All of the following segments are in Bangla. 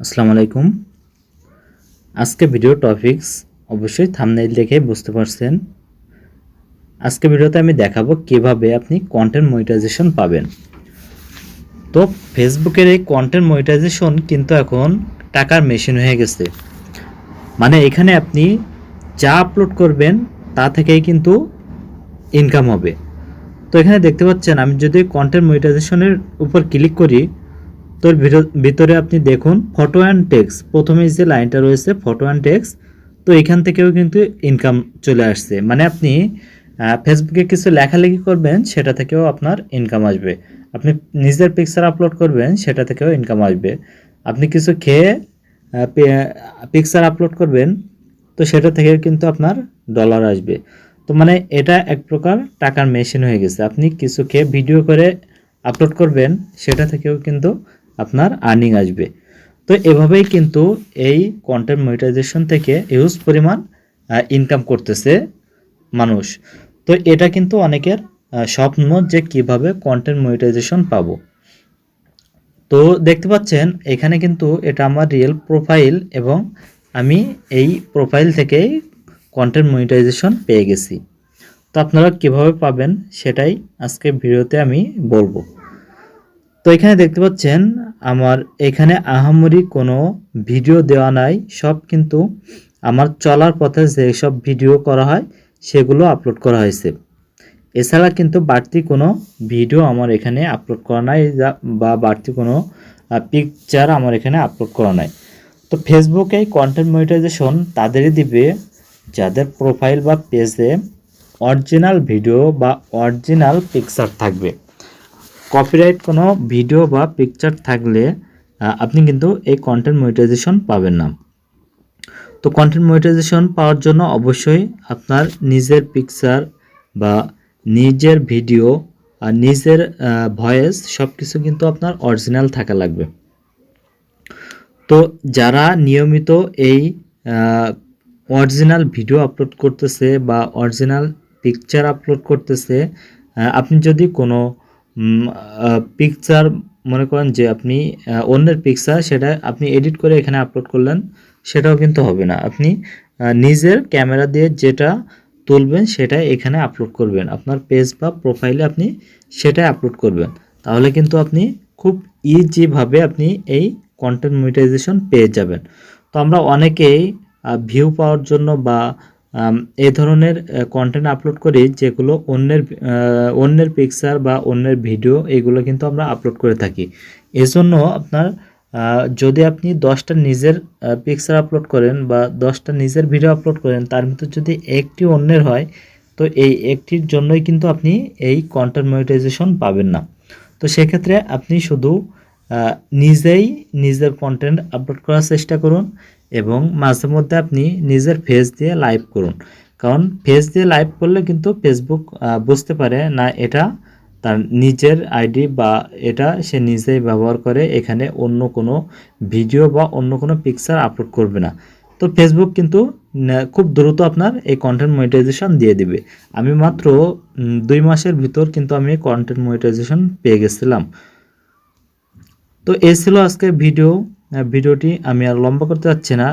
আসসালামু আলাইকুম। আজকে ভিডিও টপিকস অবশ্যই থামনেইল দেখে বুঝতে পারছেন। আজকে ভিডিওতে আমি দেখাবো কীভাবে আপনি কন্টেন্ট মনিটাইজেশন পাবেন। তো ফেসবুকের এই কন্টেন্ট মনিটাইজেশন কিন্তু এখন টাকার মেশিন হয়ে গেছে। মানে এখানে আপনি যা আপলোড করবেন, তা থেকেই কিন্তু ইনকাম হবে। তো এখানে দেখতে পাচ্ছেন, আমি যদি কন্টেন্ট মনিটাইজেশনের উপর ক্লিক করি তোর ভিতর- আপনি দেখুন ফটো অ্যান্ড টেক্স প্রথমে যে লাইনটা রয়েছে ফটো অ্যান্ড টেক্স তো এখান থেকেও কিন্তু ইনকাম চলে আসছে। মানে আপনি ফেসবুকে কিছু লেখালেখি করবেন, সেটা থেকেও আপনার ইনকাম আসবে। আপনি নিজের পিকচার আপলোড করবেন, সেটা থেকেও ইনকাম আসবে। আপনি কিছু খেয়ে পিকচার আপলোড করবেন, তো সেটা থেকে কিন্তু আপনার ডলার আসবে। তো মানে এটা এক প্রকার টাকার মেশিন হয়ে গেছে। আপনি কিছু খেয়ে ভিডিও করে আপলোড করবেন, সেটা থেকেও কিন্তু আপনার আর্নিং আসবে। তো এভাবেই কিন্তু এই কন্টেন্ট মনিটাইজেশন থেকে ইউজ পরিমাণ ইনকাম করতেছে মানুষ। তো এটা কিন্তু অনেকের স্বপ্ন যে কীভাবে কন্টেন্ট মনিটাইজেশন পাবো। তো দেখতে পাচ্ছেন, এখানে কিন্তু এটা আমার রিয়েল প্রোফাইল এবং আমি এই প্রোফাইল থেকেই কন্টেন্ট মনিটাইজেশন পেয়ে গেছি। তো আপনারা কীভাবে পাবেন সেটাই আজকে ভিডিওতে আমি বলব। তো এখানে দেখতে পাচ্ছেন আমার এখানে আহামরি কোনো ভিডিও দেওয়া নাই। সব কিন্তু আমার চলার পথে যেসব ভিডিও করা হয়, সেগুলো আপলোড করা হয়েছে। এছাড়া কিন্তু বাড়তি কোনো ভিডিও আমার এখানে আপলোড করা নাই বা বাড়তি কোনো পিকচার আমার এখানে আপলোড করা নাই। তো ফেসবুকে কন্টেন্ট মনিটাইজেশন তাদেরই দিবে যাদের প্রোফাইল বা পেজে অরিজিনাল ভিডিও বা অরিজিনাল পিকচার থাকবে। কপিরাইট কোনো ভিডিও বা পিকচার থাকলে আপনি কিন্তু এই কন্টেন্ট মনিটাইজেশন পাবেন না। তো কন্টেন্ট মনিটাইজেশন পাওয়ার জন্য অবশ্যই আপনার নিজের পিকচার বা নিজের ভিডিও আর নিজের ভয়েস সব কিছু কিন্তু আপনার অরিজিনাল থাকা লাগবে। তো যারা নিয়মিত এই অরিজিনাল ভিডিও আপলোড করতেছে বা অরিজিনাল পিকচার আপলোড করতেছে আপনি যদি কোনো পিকচার মনে করেন যে আপনি অন্যের পিকচার সেটা আপনি এডিট করে এখানে আপলোড করলেন, সেটাও কিন্তু হবে না। আপনি নিজের ক্যামেরা দিয়ে যেটা তুলবেন সেটাই এখানে আপলোড করবেন। আপনার পেজ বা প্রোফাইলে আপনি সেটাই আপলোড করবেন। তাহলে কিন্তু আপনি খুব ইজিভাবে আপনি এই কন্টেন্ট মনিটাইজেশন পেয়ে যাবেন। তো আমরা অনেকেই ভিউ পাওয়ার জন্য বা এই ধরনের কন্টেন্ট আপলোড করি যেগুলো অন্যের অন্যের পিকচার বা অন্যের ভিডিও এগুলো কিন্তু আমরা আপলোড করে থাকি। এজন্য আপনার যদি আপনি দশটা নিজের পিকচার আপলোড করেন বা দশটা নিজের ভিডিও আপলোড করেন, তার ভিতর যদি একটি অন্যের হয়, তো এই একটির জন্যই কিন্তু আপনি এই কন্টেন্ট মনিটাইজেশন পাবেন না। তো সেক্ষেত্রে আপনি শুধু নিজেই নিজের কন্টেন্ট আপলোড করার চেষ্টা করুন। এবং মাঝে মধ্যে আপনি নিজের ফেস দিয়ে লাইভ করুন। কারণ ফেস দিয়ে লাইভ করলে কিন্তু ফেসবুক বুঝতে পারে না এটা তার নিজের আইডি বা এটা সে নিজেই ব্যবহার করে এখানে অন্য কোনো ভিডিও বা অন্য কোনো পিকচার আপলোড করবে না। তো ফেসবুক কিন্তু খুব দ্রুত আপনার এই কন্টেন্ট মনিটাইজেশন দিয়ে দিবে। আমি মাত্র দুই মাসের ভিতর কিন্তু আমি কন্টেন্ট মনিটাইজেশন পেয়ে গেছিলাম। তো এই ছিল আজকে ভিডিও ভিডিওটি আমি আর লম্বা করতে যাচ্ছি না।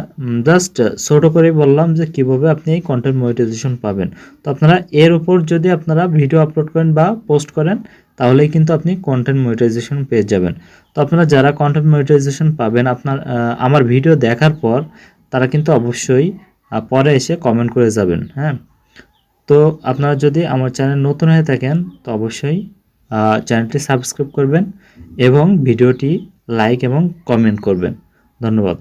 জাস্ট ছোটো করে বললাম যে কীভাবে আপনি এই কন্টেন্ট মনিটাইজেশন পাবেন। তো আপনারা এর উপর যদি আপনারা ভিডিও আপলোড করেন বা পোস্ট করেন, তাহলেই কিন্তু আপনি কন্টেন্ট মনিটাইজেশন পেয়ে যাবেন। তো আপনারা যারা কন্টেন্ট মনিটাইজেশন পাবেন, আপনার আমার ভিডিও দেখার পর, তারা কিন্তু অবশ্যই পরে এসে কমেন্ট করে যাবেন হ্যাঁ? তো আপনারা যদি আমার চ্যানেল নতুন হয়ে থাকেন, তো অবশ্যই চ্যানেলটি সাবস্ক্রাইব করবেন এবং ভিডিওটি লাইক এবং কমেন্ট করবেন। ধন্যবাদ।